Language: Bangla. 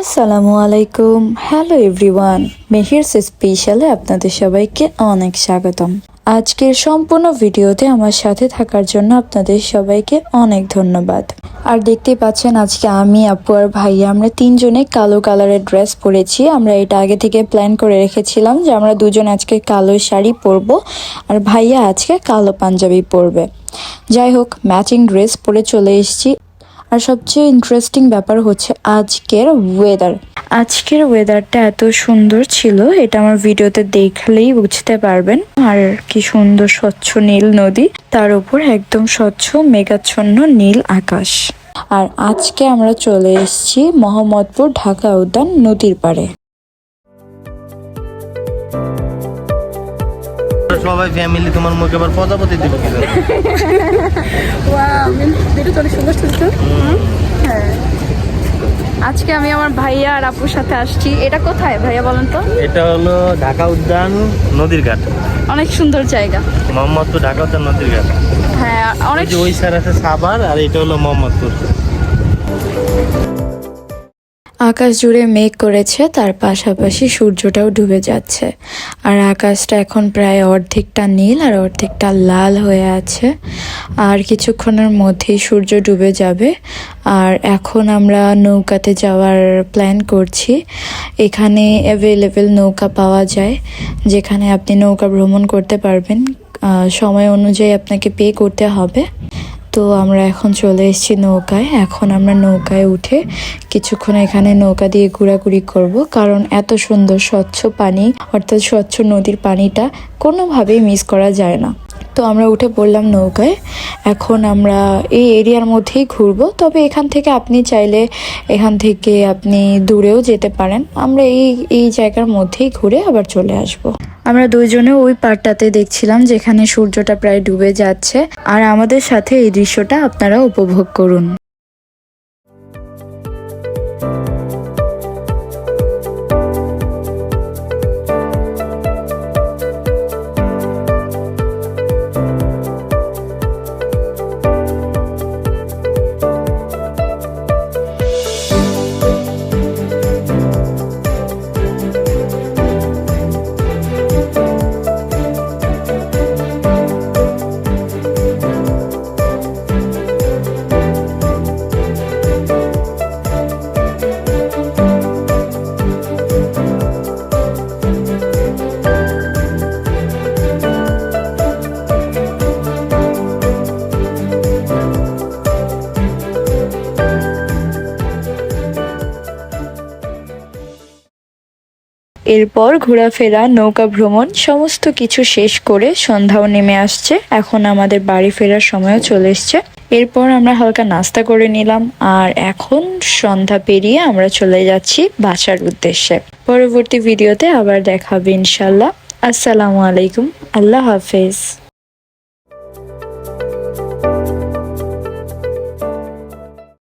আসসালামু আলাইকুম হ্যালো এভরিওয়ান মেহিরস স্পেশালে আপনাদের সবাইকে অনেক স্বাগতম। আজকের সম্পূর্ণ ভিডিওতে আমার সাথে থাকার জন্য আপনাদের সবাইকে অনেক ধন্যবাদ। আর দেখতে পাচ্ছেন, আজকে আমি, আপু আর ভাইয়া আমরা তিনজনে কালো কালারের ড্রেস পরেছি। আমরা এটা আগে থেকে প্ল্যান করে রেখেছিলাম যে আমরা দুজন আজকে কালো শাড়ি পরবো আর ভাইয়া আজকে কালো পাঞ্জাবি পরবে। যাই হোক ম্যাচিং ড্রেস পরে চলে এসেছি। আর সবচেয়ে ইন্টারেস্টিং ব্যাপার হচ্ছে আজকের ওয়েদার আজকের ওয়েদারটা এত সুন্দর ছিল এটা আমার ভিডিওতে দেখলেই বুঝতে পারবেন। আর কি সুন্দর স্বচ্ছ নীল নদী তার উপর একদম স্বচ্ছ মেঘাচ্ছন্ন নীল আকাশ। আর আজকে আমরা চলে এসেছি মোহাম্মদপুর ঢাকা উদ্যান নদীর পাড়ে। সবাই ফ্যামিলি তোমার মুখে আবার প্রজাপতি দিব কি অনেক সুন্দর হ্যাঁ। আজকে আমি আমার ভাইয়া আর আপুর সাথে আসছি। এটা কোথায় ভাইয়া বলেন তো? এটা হলো ঢাকা উদ্যান নদীর ঘাট। অনেক সুন্দর জায়গা। মোহাম্মদপুর ঢাকা উদ্যান নদীর ঘাট। হ্যাঁ অনেক ওই স্যার আছে সাভার আর এটা হলো মোহাম্মদপুর। আকাশ জুড়ে মেঘ করেছে, তার পাশাপাশি সূর্যটাও ডুবে যাচ্ছে। আর আকাশটা এখন প্রায় অর্ধেকটা নীল আর অর্ধেকটা লাল হয়ে আছে। আর কিছুক্ষণের মধ্যেই সূর্য ডুবে যাবে। আর এখন আমরা নৌকাতে যাওয়ার প্ল্যান করছি। এখানে অ্যাভেলেবেল নৌকা পাওয়া যায়, যেখানে আপনি নৌকা ভ্রমণ করতে পারবেন। সময় অনুযায়ী আপনাকে পে করতে হবে। তো আমরা এখন চলে এসেছি নৌকায়। এখন আমরা নৌকায় উঠে কিছুক্ষণ এখানে নৌকা দিয়ে ঘোরাঘুরি করব। কারণ এত সুন্দর স্বচ্ছ পানি, অর্থাৎ স্বচ্ছ নদীর পানিটা কোনোভাবেই মিস করা যায় না। তো আমরা উঠে পড়লাম নৌকায়। এখন আমরা এই এরিয়ার মধ্যেই ঘুরবো। তবে এখান থেকে আপনি চাইলে এখান থেকে আপনি দূরেও যেতে পারেন। আমরা এই এই জায়গার মধ্যেই ঘুরে আবার চলে আসব। আমরা দুইজনে ওই পার্টটাতে দেখছিলাম যেখানে সূর্যটা প্রায় ডুবে যাচ্ছে। আর আমাদের সাথে এই দৃশ্যটা আপনারা উপভোগ করুন। এরপর ঘোরাফেরা, নৌকা ভ্রমণ, সমস্ত কিছু শেষ করে সন্ধ্যাও নেমে আসছে। এখন আমাদের বাড়ি ফেরার সময়ও চলে এসছে। এরপর আমরা হালকা নাস্তা করে নিলাম আর এখন সন্ধ্যা পেরিয়ে আমরা চলে যাচ্ছি বাসার উদ্দেশ্যে। পরবর্তী ভিডিওতে আবার দেখাবে ইনশাল্লাহ আসসালামু আলাইকুম। আল্লাহ হাফেজ।